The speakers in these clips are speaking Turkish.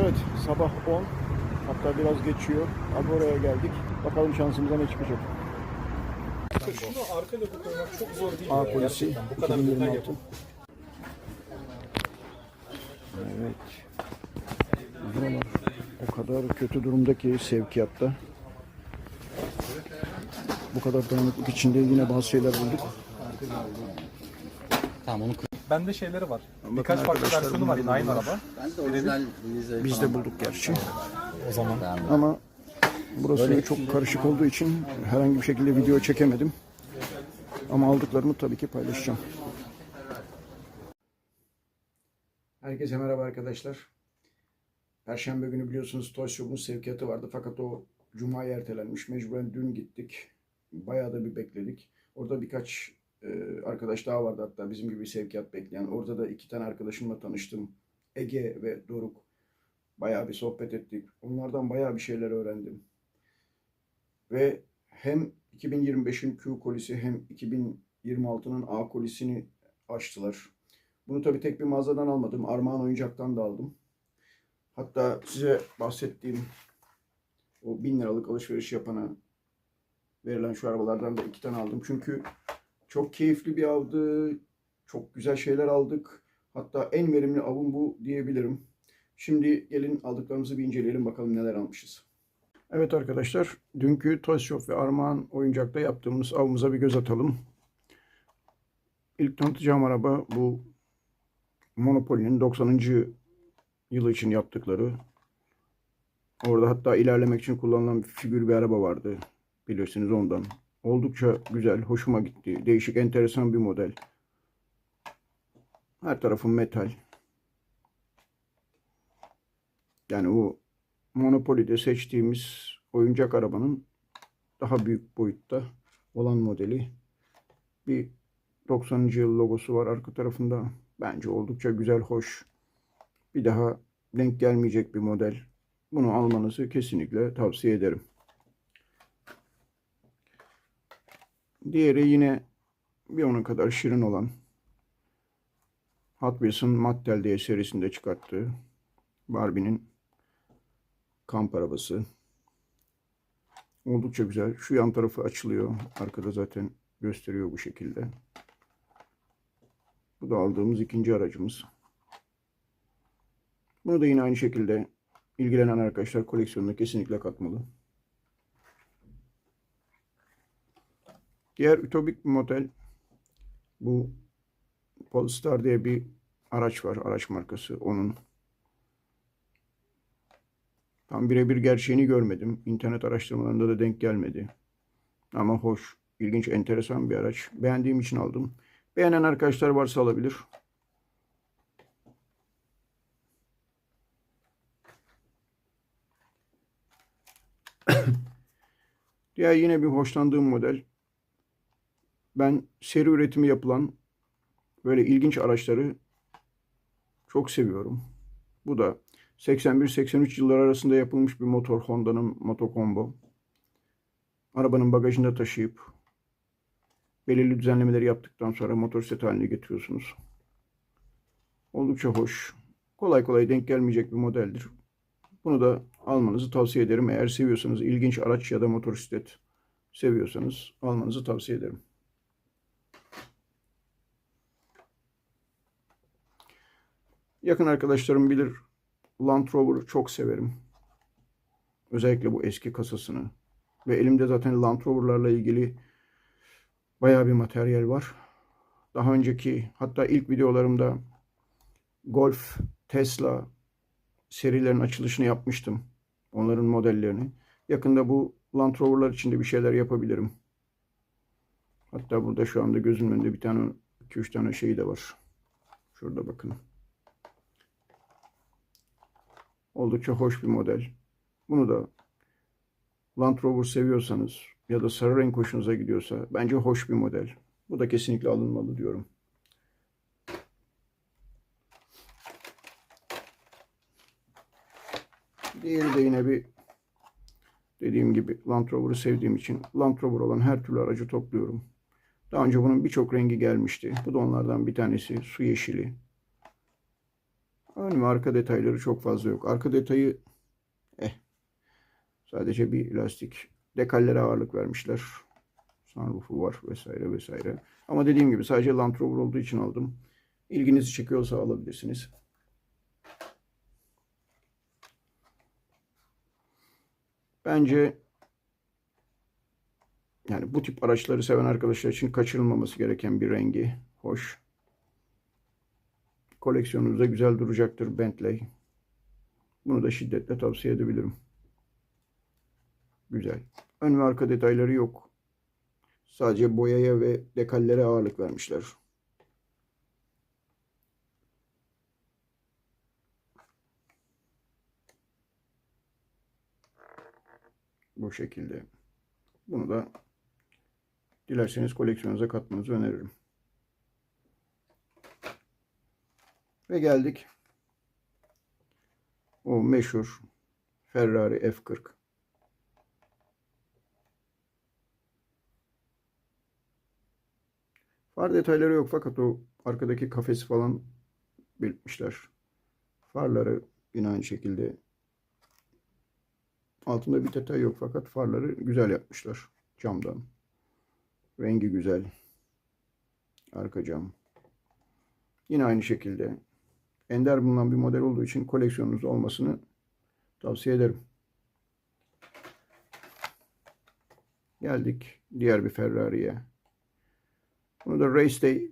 Evet sabah 10 hatta biraz geçiyor. Abi oraya geldik. Bakalım şansımıza ne çıkacak. Şunu arka logo koymak çok zor değil. A ya, polisi gerçekten. Bu kadar detay 2026. yapıp. Evet. Buralar o kadar kötü durumda ki sevkiyatta. Bu kadar dağınıklık içinde yine bazı şeyler bulduk. Tamam onu Bende şeyleri var. Birkaç farklı versiyonu var yine aynı araba. Ben de orijinal Lize Biz de bulduk gerçi. O zaman. Ama burası çok karışık olduğu için herhangi bir şekilde video çekemedim. Ama aldıklarımı tabii ki paylaşacağım. Herkese merhaba arkadaşlar. Perşembe günü biliyorsunuz Toy Shop'un sevkiyatı vardı fakat o Cuma'ya ertelenmiş. Mecburen dün gittik. Bayağı da bir bekledik. Orada birkaç e, arkadaş daha vardı hatta bizim gibi sevkiyat bekleyen. Orada da iki tane arkadaşımla tanıştım. Ege ve Doruk. Bayağı bir sohbet ettik. Onlardan bayağı bir şeyler öğrendim. Ve hem 2025'in Q kolisi hem 2026'nın A kolisini açtılar. Bunu tabii tek bir mağazadan almadım. Armağan Oyuncak'tan da aldım. Hatta size bahsettiğim o 1000 liralık alışveriş yapana verilen şu arabalardan da iki tane aldım. Çünkü çok keyifli bir avdı. Çok güzel şeyler aldık. Hatta en verimli avım bu diyebilirim. Şimdi gelin aldıklarımızı bir inceleyelim bakalım neler almışız. Evet arkadaşlar, dünkü Toy Shop ve Armağan oyuncakta yaptığımız avımıza bir göz atalım. İlk tanıtacağım araba bu Monopoly'nin 90. yılı için yaptıkları. Orada hatta ilerlemek için kullanılan bir figür bir araba vardı. Bilirsiniz ondan. Oldukça güzel, hoşuma gitti. Değişik, enteresan bir model. Her tarafı metal. Yani o Monopoly'de seçtiğimiz oyuncak arabanın daha büyük boyutta olan modeli. Bir 90. yıl logosu var arka tarafında. Bence oldukça güzel, hoş. Bir daha denk gelmeyecek bir model. Bunu almanızı kesinlikle tavsiye ederim. Diğeri yine bir onun kadar şirin olan Hot Wheels'ın Mattel diye serisinde çıkarttığı Barbie'nin kamp arabası. Oldukça güzel. Şu yan tarafı açılıyor. Arkada zaten gösteriyor bu şekilde. Bu da aldığımız ikinci aracımız. Bunu da yine aynı şekilde ilgilenen arkadaşlar koleksiyonuna kesinlikle katmalı. Diğer ütopik bir model bu Polestar diye bir araç var. Araç markası. Onun tam birebir gerçeğini görmedim. İnternet araştırmalarında da denk gelmedi. Ama hoş, ilginç, enteresan bir araç. Beğendiğim için aldım. Beğenen arkadaşlar varsa alabilir. Diğer yine bir hoşlandığım model. Ben seri üretimi yapılan böyle ilginç araçları çok seviyorum. Bu da 81-83 yıllar arasında yapılmış bir motor Honda'nın Motocombo. Arabanın bagajında taşıyıp belirli düzenlemeleri yaptıktan sonra motosiklet haline getiriyorsunuz. Oldukça hoş. Kolay kolay denk gelmeyecek bir modeldir. Bunu da almanızı tavsiye ederim. Eğer seviyorsanız ilginç araç ya da motosiklet seviyorsanız almanızı tavsiye ederim. Yakın arkadaşlarım bilir Land Rover'ı çok severim. Özellikle bu eski kasasını. Ve elimde zaten Land Rover'larla ilgili bayağı bir materyal var. Daha önceki hatta ilk videolarımda Golf, Tesla serilerin açılışını yapmıştım. Onların modellerini. Yakında bu Land Rover'lar için de bir şeyler yapabilirim. Hatta burada şu anda gözümün önünde bir tane 2-3 tane şey de var. Şurada bakın. Oldukça hoş bir model. Bunu da Land Rover seviyorsanız ya da sarı renk hoşunuza gidiyorsa bence hoş bir model. Bu da kesinlikle alınmalı diyorum. Diğeri de yine bir dediğim gibi Land Rover'ı sevdiğim için Land Rover olan her türlü aracı topluyorum. Daha önce bunun birçok rengi gelmişti. Bu da onlardan bir tanesi. Su yeşili. Ön ve arka detayları çok fazla yok. Arka detayı eh sadece bir lastik dekallere ağırlık vermişler. Sunroofu var vesaire vesaire. Ama dediğim gibi sadece Land Rover olduğu için aldım. İlginizi çekiyorsa alabilirsiniz. Bence yani bu tip araçları seven arkadaşlar için kaçırılmaması gereken bir rengi. Hoş. Koleksiyonunuzda güzel duracaktır Bentley. Bunu da şiddetle tavsiye edebilirim. Güzel. Ön ve arka detayları yok. Sadece boyaya ve dekallere ağırlık vermişler. Bu şekilde. Bunu da dilerseniz koleksiyonunuza katmanızı öneririm. Ve geldik. O meşhur Ferrari F40. Far detayları yok fakat o arkadaki kafesi falan belirtmişler. Farları yine aynı şekilde altında bir detay yok fakat farları güzel yapmışlar camdan. Rengi güzel. Arka cam. Yine aynı şekilde ender bulunan bir model olduğu için koleksiyonunuzda olmasını tavsiye ederim. Geldik diğer bir Ferrari'ye. Bunu da Race Day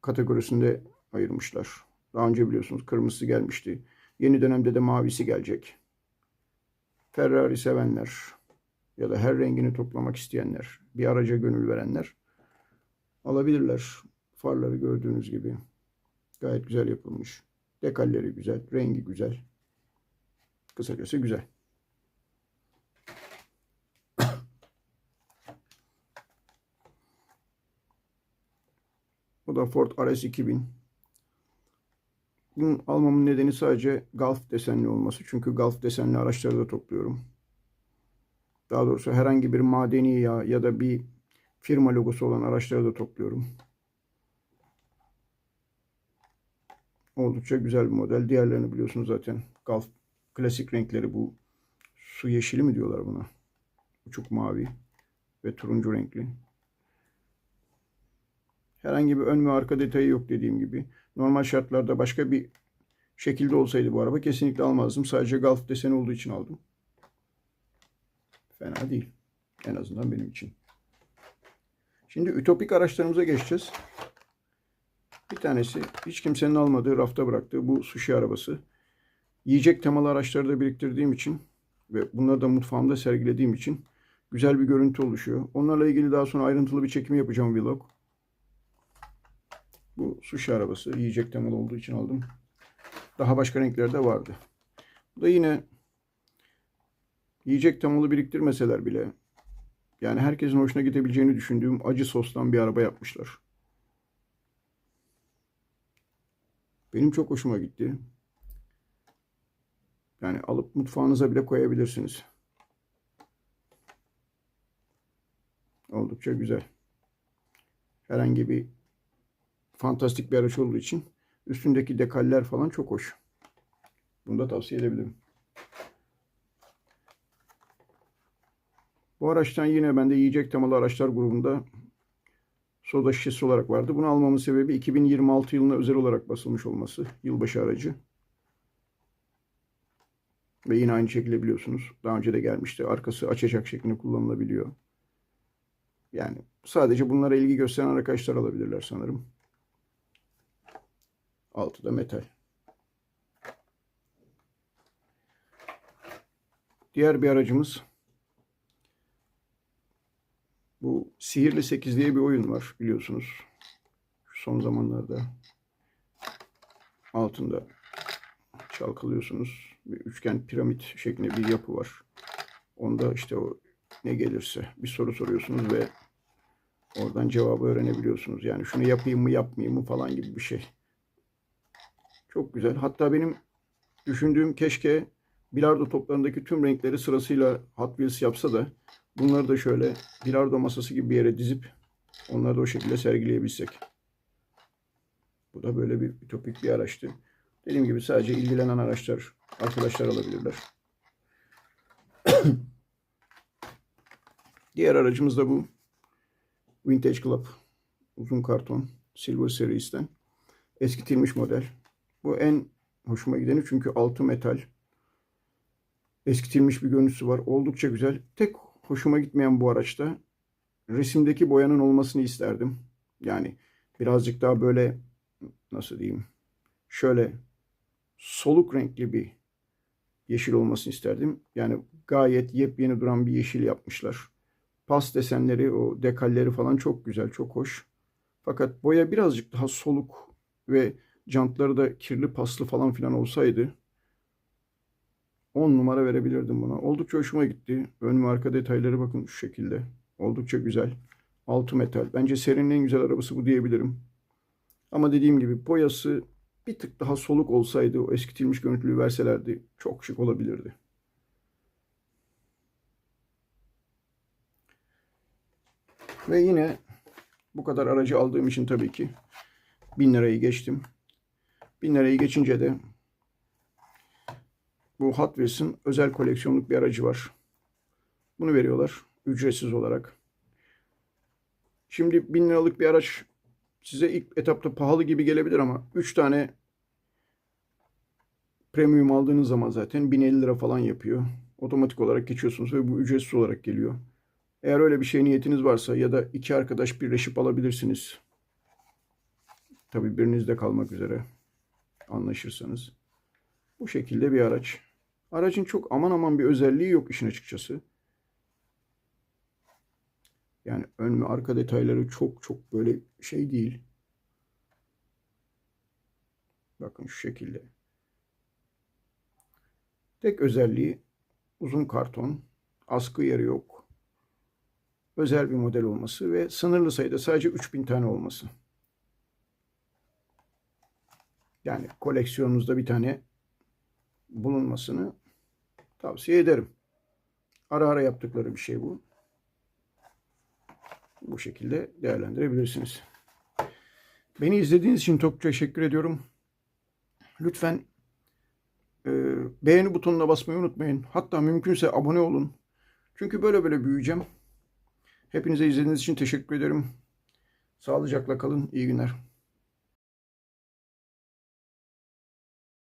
kategorisinde ayırmışlar. Daha önce biliyorsunuz kırmızısı gelmişti. Yeni dönemde de mavisi gelecek. Ferrari sevenler ya da her rengini toplamak isteyenler, bir araca gönül verenler alabilirler. Farları gördüğünüz gibi gayet güzel yapılmış. Dekalleri güzel, rengi güzel. Kısacası güzel. Bu da Ford RS 2000. Bunun almamın nedeni sadece Golf desenli olması. Çünkü Golf desenli araçları da topluyorum. Daha doğrusu herhangi bir madeni yağ ya da bir firma logosu olan araçları da topluyorum. Oldukça güzel bir model. Diğerlerini biliyorsunuz zaten. Golf klasik renkleri bu. Su yeşili mi diyorlar buna? Uçuk mavi ve turuncu renkli. Herhangi bir ön ve arka detayı yok dediğim gibi. Normal şartlarda başka bir şekilde olsaydı bu araba kesinlikle almazdım. Sadece Golf deseni olduğu için aldım. Fena değil. En azından benim için. Şimdi ütopik araçlarımıza geçeceğiz. Bir tanesi hiç kimsenin almadığı, rafta bıraktığı bu sushi arabası. Yiyecek temalı araçları da biriktirdiğim için ve bunları da mutfağımda sergilediğim için güzel bir görüntü oluşuyor. Onlarla ilgili daha sonra ayrıntılı bir çekim yapacağım vlog. Bu sushi arabası yiyecek temalı olduğu için aldım. Daha başka renklerde vardı. Bu da yine yiyecek temalı biriktirmeseler bile yani herkesin hoşuna gidebileceğini düşündüğüm acı sostan bir araba yapmışlar. Benim çok hoşuma gitti. Yani alıp mutfağınıza bile koyabilirsiniz. Oldukça güzel. Herhangi bir fantastik bir araç olduğu için üstündeki dekaller falan çok hoş. Bunu da tavsiye edebilirim. Bu araçtan yine bende yiyecek temalı araçlar grubunda soda şişesi olarak vardı. Bunu almamın sebebi 2026 yılına özel olarak basılmış olması. Yılbaşı aracı. Ve yine aynı şekilde biliyorsunuz. Daha önce de gelmişti. Arkası açacak şeklinde kullanılabiliyor. Yani sadece bunlara ilgi gösteren arkadaşlar alabilirler sanırım. Altı da metal. Diğer bir aracımız bu Sihirli 8 diye bir oyun var biliyorsunuz. Son zamanlarda altında çalkalıyorsunuz. Bir üçgen piramit şeklinde bir yapı var. Onda işte o ne gelirse bir soru soruyorsunuz ve oradan cevabı öğrenebiliyorsunuz. Yani şunu yapayım mı yapmayayım mı falan gibi bir şey. Çok güzel. Hatta benim düşündüğüm keşke bilardo toplarındaki tüm renkleri sırasıyla Hot Wheels yapsa da bunları da şöyle bilardo masası gibi bir yere dizip onları da o şekilde sergileyebilsek. Bu da böyle bir ütopik bir araçtı. Dediğim gibi sadece ilgilenen araçlar, arkadaşlar alabilirler. Diğer aracımız da bu. Vintage Club. Uzun karton. Silver serisinden. Eskitilmiş model. Bu en hoşuma gideni çünkü altı metal. Eskitilmiş bir görüntüsü var. Oldukça güzel. Tek hoşuma gitmeyen bu araçta resimdeki boyanın olmasını isterdim. Yani birazcık daha böyle nasıl diyeyim şöyle soluk renkli bir yeşil olmasını isterdim. Yani gayet yepyeni duran bir yeşil yapmışlar. Pas desenleri, o dekalleri falan çok güzel, çok hoş. Fakat boya birazcık daha soluk ve jantları da kirli paslı falan filan olsaydı 10 numara verebilirdim buna. Oldukça hoşuma gitti. Ön ve arka detayları bakın şu şekilde. Oldukça güzel. Altı metal. Bence serinin en güzel arabası bu diyebilirim. Ama dediğim gibi boyası bir tık daha soluk olsaydı, o eskitilmiş görüntülüğü verselerdi çok şık olabilirdi. Ve yine bu kadar aracı aldığım için tabii ki 1000 lirayı geçtim. 1000 lirayı geçince de bu Hot Wheels'ın özel koleksiyonluk bir aracı var. Bunu veriyorlar ücretsiz olarak. Şimdi 1000 liralık bir araç size ilk etapta pahalı gibi gelebilir ama 3 tane premium aldığınız zaman zaten 1050 lira falan yapıyor. Otomatik olarak geçiyorsunuz ve bu ücretsiz olarak geliyor. Eğer öyle bir şey niyetiniz varsa ya da iki arkadaş birleşip alabilirsiniz. Tabii birinizde kalmak üzere anlaşırsanız. Bu şekilde bir araç. Aracın çok aman aman bir özelliği yok işin açıkçası. Yani ön ve arka detayları çok çok böyle şey değil. Bakın şu şekilde. Tek özelliği uzun karton, askı yeri yok. Özel bir model olması ve sınırlı sayıda sadece 3000 tane olması. Yani koleksiyonunuzda bir tane bulunmasını tavsiye ederim. Ara ara yaptıkları bir şey bu. Bu şekilde değerlendirebilirsiniz. Beni izlediğiniz için çok teşekkür ediyorum. Lütfen e, beğeni butonuna basmayı unutmayın. Hatta mümkünse abone olun. Çünkü böyle böyle büyüyeceğim. Hepinize izlediğiniz için teşekkür ederim. Sağlıcakla kalın. İyi günler.